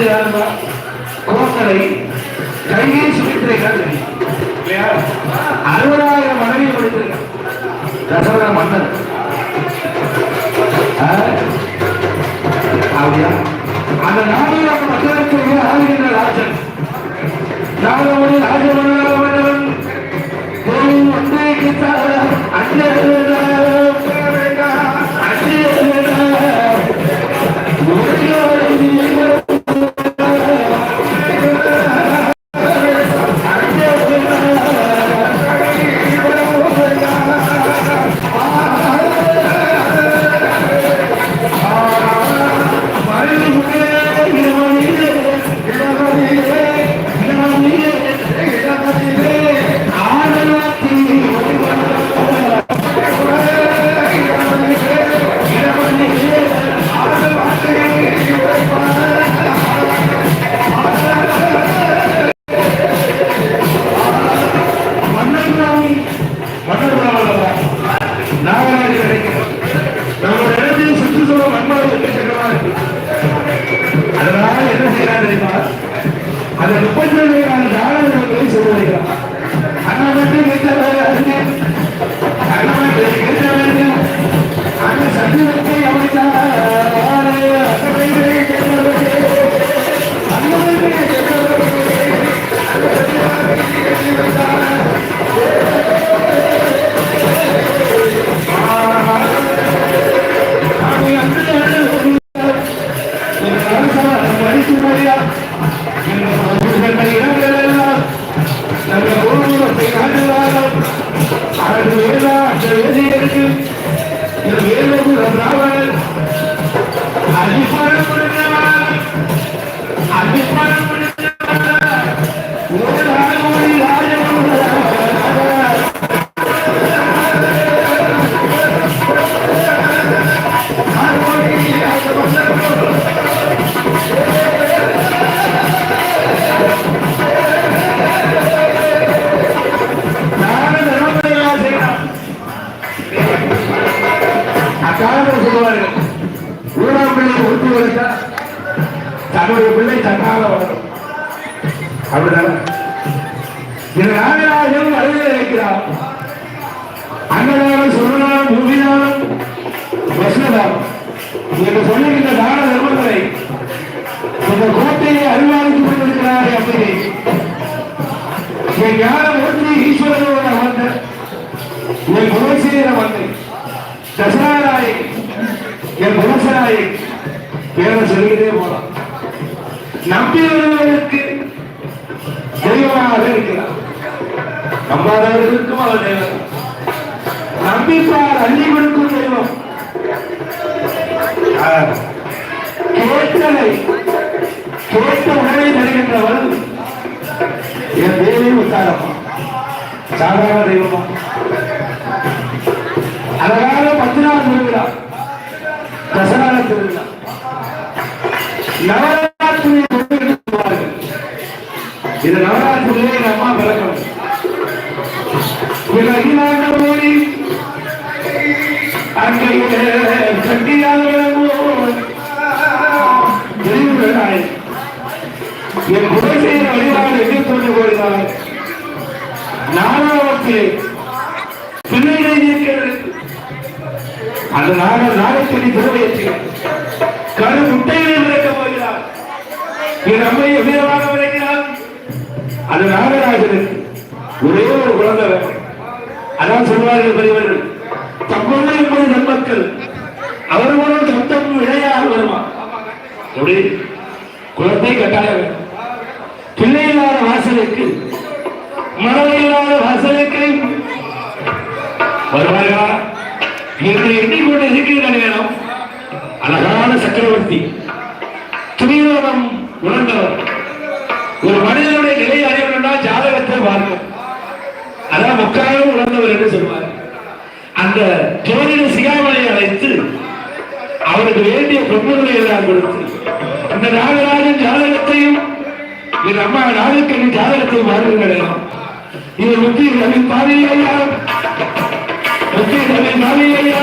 நமக்கெல்லாம் தெரிஞ்சது யாருமா கையை சுமித்திரை இல்லையா? அறுபதாயிரம் அக்காலத்தில் சொல்லுவார்கள். ஊராம் பிள்ளை ஒத்து வளர்த்தா தன்னுடைய பிள்ளை தன்னால வளரும். அப்படிதானே இது நாகராஜன் அருகில் இருக்கிறார் அன்னதானம் சொல்லலாம் மூவிதானம் வசனதானம் என்று சொல்லுகின்ற தான தர்மங்களை இந்த கோட்டையை அறிவாளித்துக் கொண்டிருக்கிறாரே அப்படி என் ஞான மூர்த்தி ஈஸ்வரனோட அமர்ந்த என் குலசீர வந்து தசராராய் என் குலசராய் சொல்லிக்கிட்டே போலாம். நம்பியவர்களுக்கு தெய்வமாக இருக்கிறார். நம்பாதவர்களுக்கும் அவர் தெய்வம் நம்பிப்பார் அள்ளி கொடுக்கும் தெய்வம் கேட்டலை. கேட்ட உடனே தருகின்றவன் என் தேவையும் உத்தாரமா சாதாரண தெய்வமா நாலாவத்திலே பிள்ளைகளை இருக்கிறது அந்த நாக நாகத்தினை திருவையற்றுகிறார் கரு முட்டைகளை விளக்கப் போகிறார். என் அம்மை எவ்விதமாக விளக்கினார் அது நாகராஜனுக்கு. ஒரே ஒரு குழந்தை அதான் சொல்வார்கள் பெரியவர்கள். தம்மொழி என்பது நன்மக்கள் அவர் மூலம் சொத்தம் இழையாக வருமா? எப்படி? குழந்தை கட்டாயம். வேணும். வாசலுக்கு மனம் இல்லாத வாசலுக்கு. வருவார்களா? என்று எண்ணிக்கொண்டு இருக்கின்ற நேரம் அழகான சக்கரவர்த்தி துரியோகம் உணர்ந்தவர். ஒரு மனிதனுடைய நிலை அறியணும்னா ஜாதகத்தை பார்க்கும். அதான் முக்காலும் உணர்ந்தவர் என்று சொல்வார். அந்த ஜோதிட சிகாமலை அழைத்து அவருக்கு வேண்டிய பொருள்களை எல்லாம் கொடுத்து அந்த நாகராஜன் ஜாதகத்தையும் என் அம்மா நாகக்கண்ணி ஜாதகத்தையும் மாறுகிறேன் இது முக்கிய ரவி பாதையா முக்கிய Ravi பாதையா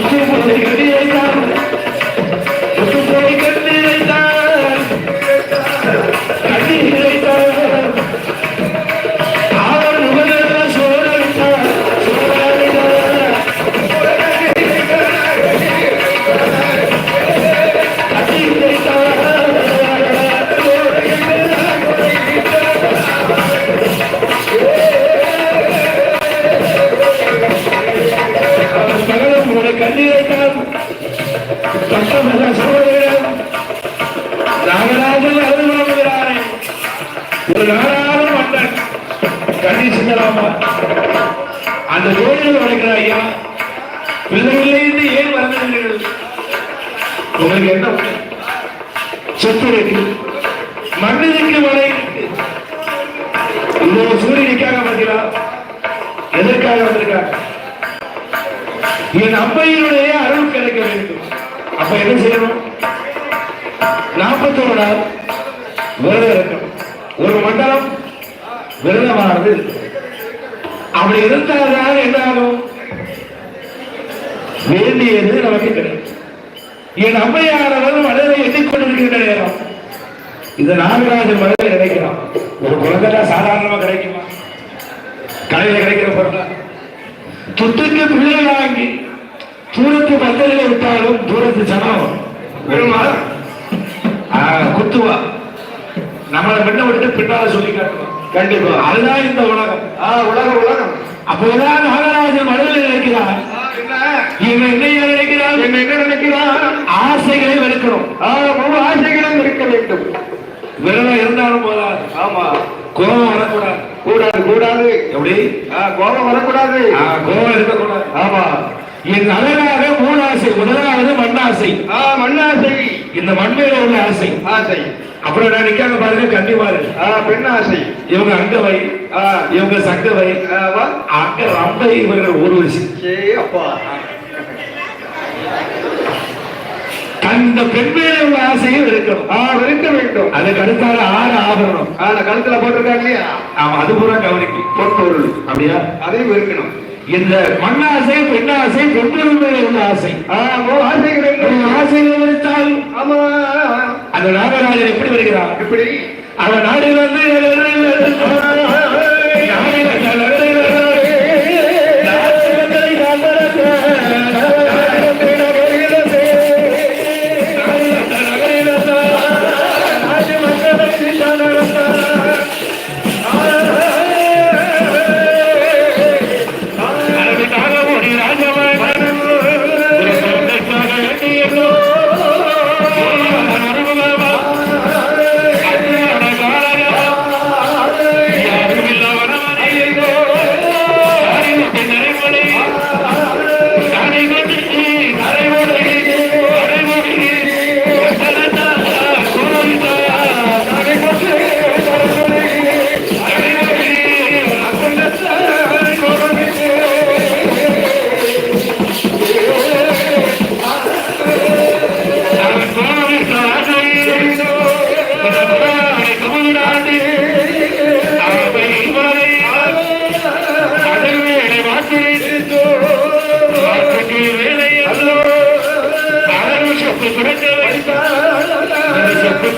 I'm gonna make. I'm gonna. கஷ்டப்பட்ட சகோதரிடம் நாகராஜன் அருள்வாங்குகிறாரே ஒரு நாடாள மன்னன் கணேசராமா அந்த கோயில் வரைக்கிற ஐயா பிள்ளைகளே இருந்து ஏன் வந்தீர்கள் உங்களுக்கு என்ன சொத்து இருக்கு மன்னனுக்கு மழை இருக்கு இது ஒரு சூரியனுக்காக பார்த்தீங்களா எதற்காக வந்திருக்காங்க என் அம்மையினுடைய அருள் கிடைக்க வேண்டும். அப்ப என்ன செய்யணும்? நாற்பத்தோரு நாள் விரதம் இருக்கணும். ஒரு மண்டலம் விரதமானது அப்படி இருந்தால்தான் என்ன ஆகும்? வேண்டியது நமக்கு கிடைக்கும். என் அம்மையானவர் மனதை எண்ணிக்கொண்டிருக்கின்ற நேரம். இந்த நாகராஜன் மனதை கிடைக்கலாம் ஒரு குழந்தை சாதாரணமா கிடைக்குமா? கடையில் கிடைக்கிற பொருள்? துத்துக்கு பிள்ளை வாங்கி தூரத்து பந்தலில் விட்டாலும் தூரத்து சனம் விழுமா குத்துவா. நம்மளை முன்ன விட்டு பின்னால சொல்லி காட்டுவோம் கண்டிப்பா. அதுதான் இந்த உலகம். ஆ, உலகம் உலகம். அப்போதான் நாகராஜன் மனதில் நினைக்கிறார். ஆ, என்ன? இவன் என்ன நினைக்கிறான்? என்ன என்ன நினைக்கிறான்? ஆசைகளை வெறுக்கணும் ஆ, முழு ஆசைகளும் இருக்க வேண்டும். விரதம் இருந்தாலும் போதாது. ஆமா. கோபம் வரக்கூடாது. கூடாது கூடாது. எப்படி? ஆ, கோபம் வரக்கூடாது. கோபம் இருக்கக்கூடாது. ஆமா. என் அழகாக மூணு ஆசை முதலாவது மண்ணாசை. மண்ணாசை. இந்த மண்மையில உள்ள ஆசை. ஆசை. அப்புறம் நான் நிக்காங்க பாருங்க கண்டிப்பாரு ஆ, பெண் ஆசை இவங்க அங்கவை ஆ, இவங்க சங்கவை ஆ, வா. அங்க ரம்பை இவர்கள் ஒரு விஷயம் சே, அப்பா. அந்த பெண் மேல உள்ள ஆசையும் இருக்கணும் இருக்க வேண்டும். அதுக்கு அடுத்தால ஆறு ஆபரணம். கழுத்துல போட்டிருக்காங்க இல்லையா? அது பூரா கவனிக்கும். பொற்பொருள் அப்படியா? அதையும் இருக்கணும் இந்த மண்ணாசை பெண்ணாசை பெண்கள் மேல உள்ள ஆசை. ஆ, முழு ஆசைகள் இந்த வேண்டும் ஆசைகள் இருந்தால் ஆமா அந்த நாகராஜன் எப்படி வருகிறான்? எப்படி? அவன் நாடு வந்து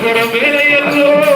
పురమేలయ్యో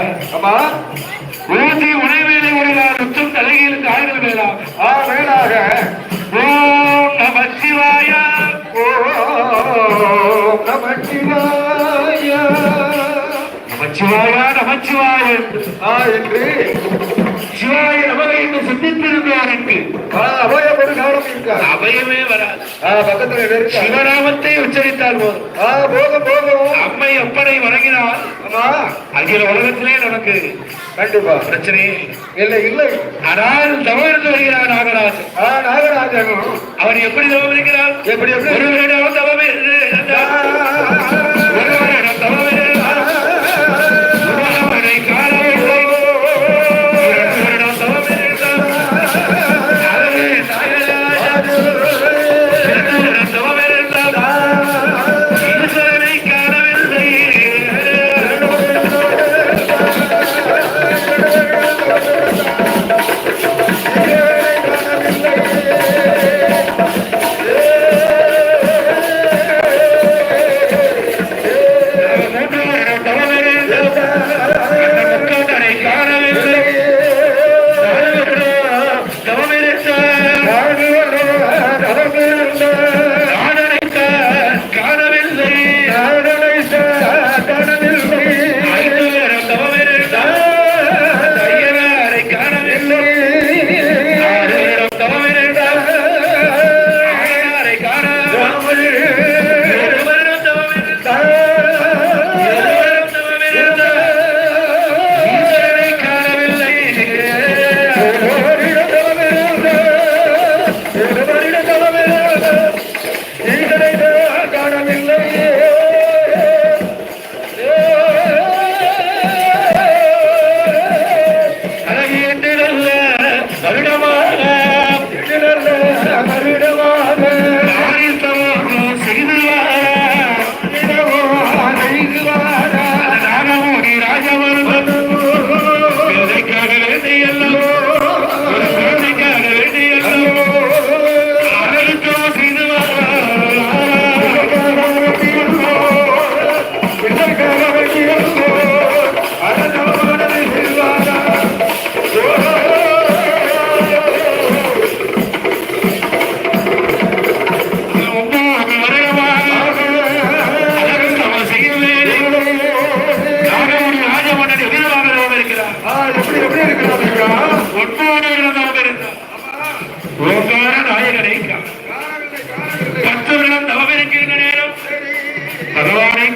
இல்லையா ஊசி உணவேலை உடையார் உச்சம் தலைகளுக்கு காய்கள் வேளா ஆ வேளாக ஓம் நம சிவாய ஓம் நமச்சிவாய நமச்சிவாய நமச்சிவாய என்று சிவாய நமக என்று சிந்தித்திருந்தார் என்று ஆ, அபயம் ஒரு கவனம் இருக்கார் அபயமே வராது. பக்கத்துல சிவநாமத்தை உச்சரித்தால் போதும். போதும் போதும். அம்மை அப்பனை வணங்கினால் அகில உலகத்திலே நமக்கு கண்டிப்பா. பிரச்சனையே இல்லை. இல்லை ஆனால் தவம் இருந்து வருகிறார் நாகராஜன். ஆ நாகராஜனும். அவன் எப்படி தவம் இருக்கிறார்? எப்படி எப்படி? ஒரு வருடம் தவம் இருந்து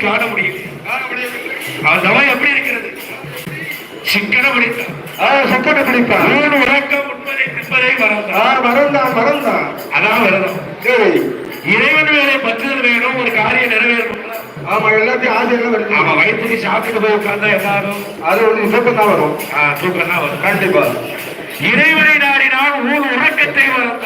காண முடியும் தவம் எப்படி இருக்கிறது? சிக்கன பிடிப்பான் மூணு உறக்கம் மறந்தான் மறந்தான் அதான் இறைவன் வேலை பற்றுதல் வேணும் ஒரு காரியம் நிறைவேறணும் ஆமா எல்லாத்தையும் ஆசையெல்லாம் வருது வயிற்றுக்கு சாப்பிட்டு போய் உட்கார்ந்தா எல்லாரும் அது ஒரு தூக்கம் தான் வரும். தூக்கம் தான் வரும். கண்டிப்பா. இறைவனை நாடினால் ஊர் உறக்கத்தை வரும்